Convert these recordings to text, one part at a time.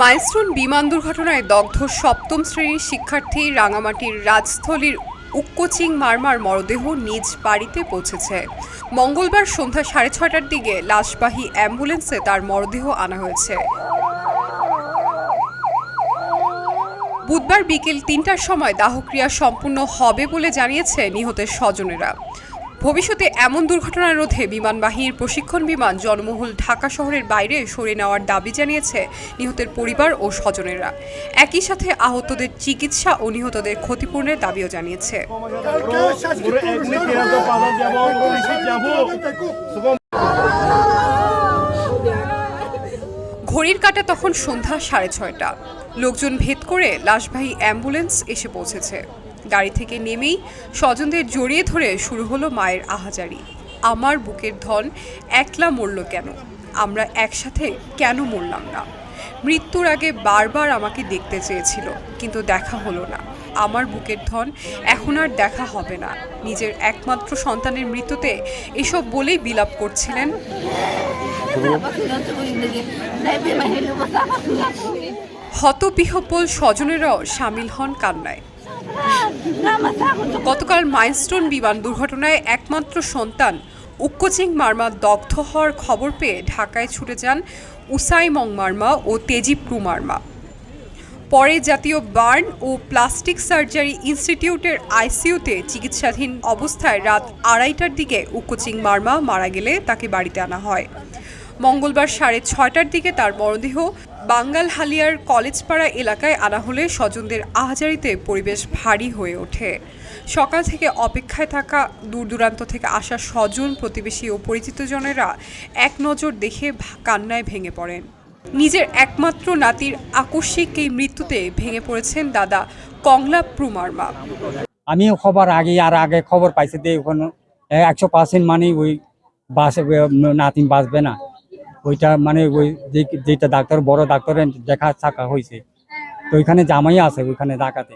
Milestone বিমান দুর্ঘটনায় দগ্ধ সপ্তম শ্রেণির শিক্ষার্থী রাঙামাটির রাজস্থলীর উক্কোচিং মারমার মরদেহ নিজ বাড়িতে পৌঁছেছে। মঙ্গলবার সন্ধ্যা সাড়ে ছটার দিকে লাশবাহী অ্যাম্বুলেন্সে তার মরদেহ আনা হয়েছে। বুধবার বিকেল তিনটার সময় দাহক্রিয়া সম্পূর্ণ হবে বলে জানিয়েছে নিহতের স্বজনেরা। ভবিষ্যতে এমন দুর্ঘটনা রোধে বিমান বাহিনীর প্রশিক্ষণ বিমান জনমহল ঢাকা শহরের বাইরে সরে নেওয়ার দাবি জানিয়েছে নিহতের পরিবার ও স্বজনেরা। একই সাথে আহতদের চিকিৎসা ও নিহতদের ক্ষতিপূরণের দাবিও জানিয়েছে। ঘড়ির কাটা তখন সন্ধ্যা সাড়ে ছয়টা। লোকজন ভেদ করে লাশবাহী অ্যাম্বুলেন্স এসে পৌঁছেছে। গাড়ি থেকে নেমেই স্বজনদের জড়িয়ে ধরে শুরু হলো মায়ের আহাজারি। আমার বুকের ধন একলা মরল কেন? আমরা একসাথে কেন মরলাম না? মৃত্যুর আগে বারবার আমাকে দেখতে চেয়েছিল, কিন্তু দেখা হলো না। আমার বুকের ধন এখন আর দেখা হবে না। নিজের একমাত্র সন্তানের মৃত্যুতে এসব বলেই বিলাপ করছিলেন। হতবিহ্বল স্বজনেরাও সামিল হন কান্নায়। গতকাল মাইলস্টোন বিমান দুর্ঘটনায় একমাত্র সন্তান উক্কচিং মার্মা দগ্ধ হওয়ার খবর পেয়ে ঢাকায় ছুটে যান উসাই মং মার্মা ও তেজিপ্রু মার্মা। পরে জাতীয় বার্ন ও প্লাস্টিক সার্জারি ইনস্টিটিউটের আইসিইউতে চিকিৎসাধীন অবস্থায় রাত আড়াইটার দিকে উক্কচিং মার্মা মারা গেলে তাকে বাড়িতে আনা হয়। মঙ্গলবার সাড়ে ছয়টার দিকে তার মরদেহ বাঙ্গাল হালিয়ার কলেজপাড়া এলাকায় আনা হলে স্বজনদের আহাজারিতে পরিবেশ ভারী হয়ে ওঠে। সকাল থেকে অপেক্ষায় থাকা দূর দূরান্ত থেকে আসা স্বজন, প্রতিবেশী ও পরিচিতজনেরা এক নজর দেখে কান্নায় ভেঙে পড়েন। নিজের একমাত্র নাতির আকস্মিক এই মৃত্যুতে ভেঙে পড়েছেন দাদা কংলা প্রুমার মা আমি খবর আগে আর আগে খবর পাইছি যে ওখানে একশো পার্সেন্ট মানে ওই বাসে নাতিন বাঁচবে না। ওইটা মানে ওই যেটা ডাক্তার, বড় ডাক্তারের দেখা থাকা হয়েছে তো ওইখানে জামাই আছে ওইখানে ঢাকাতে।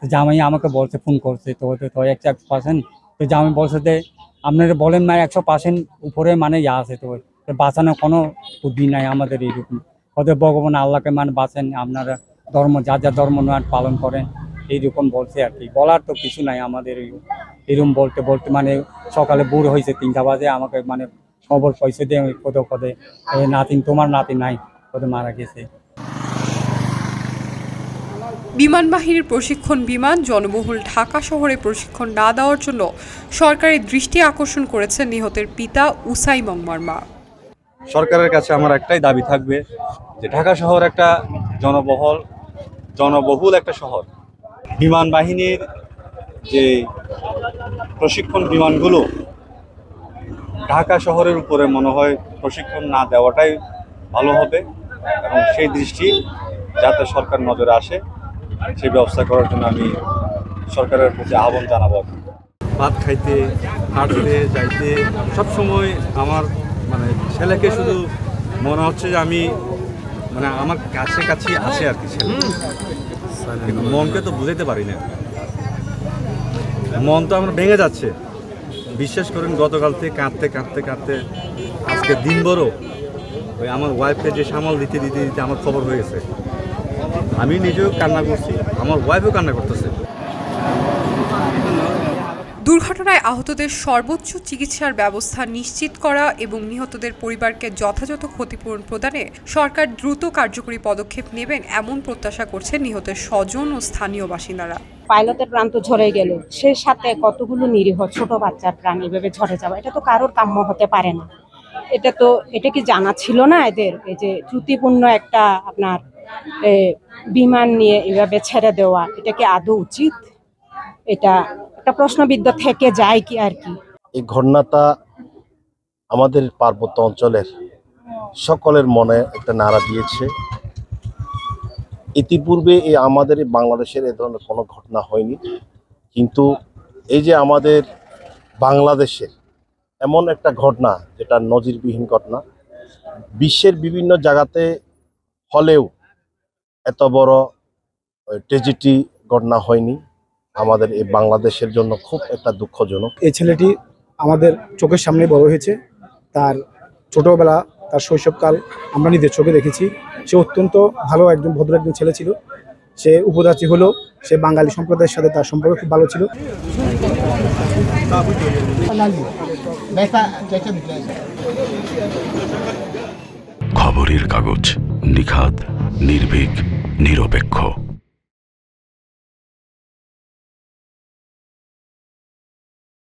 তো জামাই আমাকে বলছে, ফোন করছে, তো তো- একশো একশো পার্সেন্ট তো জামাই বলছে যে, আপনারা বলেন না, একশো পার্সেন্ট উপরে মানে ইয়া আছে তো বাঁচানোর কোনো বুদ্ধি নাই আমাদের এইরকম। ওদের ভগবান আল্লাহকে মানে বাঁচেন, আপনারা ধর্ম যা যা ধর্ম নয় পালন করেন, এইরকম বলছে আর কি। বলার তো কিছু নাই আমাদের এরকম বলতে বলতে মানে সকালে বুড়ো হয়েছে তিনটা বাজে, আমাকে মানে খবর পয়সা দিয়ে কোথাও কোথায় নাতিন তোমার নাতি নাই কোথাও মারা গেছে। বিমান বাহিনীর প্রশিক্ষণ বিমান জনবহুল ঢাকা শহরে প্রশিক্ষণ না দেওয়ার জন্য সরকারের দৃষ্টি আকর্ষণ করেছেন নিহতের পিতা উসাই মংমার্মা সরকারের কাছে আমার একটাই দাবি থাকবে যে ঢাকা শহর একটা জনবহল জনবহুল একটা শহর। বিমান বাহিনীর যে প্রশিক্ষণ বিমানগুলো ঢাকা শহরের উপরে মনে হয় প্রশিক্ষণ না দেওয়াটাই ভালো হবে এবং সেই দৃষ্টি যাতে সরকার নজরে আসে, সেই ব্যবস্থা করার জন্য আমি সরকারের প্রতি আহ্বান জানাব ভাত খাইতে, হাঁটতে, যাইতে সব সময় আমার মানে ছেলেকে শুধু মনে হচ্ছে যে আমি মানে আমার কাছে কাছে আছে আর কি ছেলে। মনকে তো বুঝাইতে পারি না। মন তো আমার ভেঙে যাচ্ছে। বিশ্বাস করেন, গতকাল থেকে কাঁদতে কাঁদতে কাঁদতে আজকে দিন বড় ওই আমার ওয়াইফকে যে সামাল দিতে দিতে দিতে আমার খবর হয়ে গেছে। আমি নিজেও কান্না করছি, আমার ওয়াইফও কান্না করতেছে। দুর্ঘটনায় আহতদের সর্বোচ্চ চিকিৎসার ব্যবস্থা নিশ্চিত করা এবং নিহতদের পরিবারকে যথাযথ ক্ষতিপূরণ প্রদানে সরকার দ্রুত কার্যকরী পদক্ষেপ নেবেন এমন প্রত্যাশা করছেন নিহতের স্বজন ও স্থানীয় বাসিন্দারা। পাইলটের প্রাণ তো ঝরে গেল। সে সাথে কতগুলো নিরীহ ছোট বাচ্চার প্রাণ এভাবে ঝরে যাওয়া এটা তো কারোর কাম্য হতে পারে না। এটা তো, এটা কি জানা ছিল না এদের? এই যে ত্রুটিপূর্ণ একটা আপনার বিমান নিয়ে এভাবে ছেড়ে দেওয়া, এটা কি আদৌ উচিত? এটা একটা প্রশ্নবিদ্ধ থেকে যায় কি আর কি? এই ঘটনাটা আমাদের পার্বত্য অঞ্চলের সকলের মনে একটা নাড়া দিয়েছে। ইতিপূর্বে এই আমাদের বাংলাদেশের এ ধরনের কোনো ঘটনা হয়নি। কিন্তু এই যে আমাদের বাংলাদেশের এমন একটা ঘটনা, যেটা নজিরবিহীন ঘটনা, বিশ্বের বিভিন্ন জায়গাতে হলেও এত বড় ট্রেজিটি ঘটনা হয়নি। আমাদের এই বাংলাদেশের জন্য খুব একটা দুঃখজনক। এই ছেলেটি আমাদের চোখের সামনে বড় হয়েছে। তার ছোটবেলা তার শৈশবকাল আমরা নিজের চোখে দেখেছি। সে অত্যন্ত ভালো একজন ভদ্র একজন ছেলে ছিল। সে উপজাতি হলো সে বাঙালি সম্প্রদায়ের সাথে তার সম্পর্ক খুব ভালো ছিল। খবরের কাগজ নিখাত নির্ভীক নিরপেক্ষ।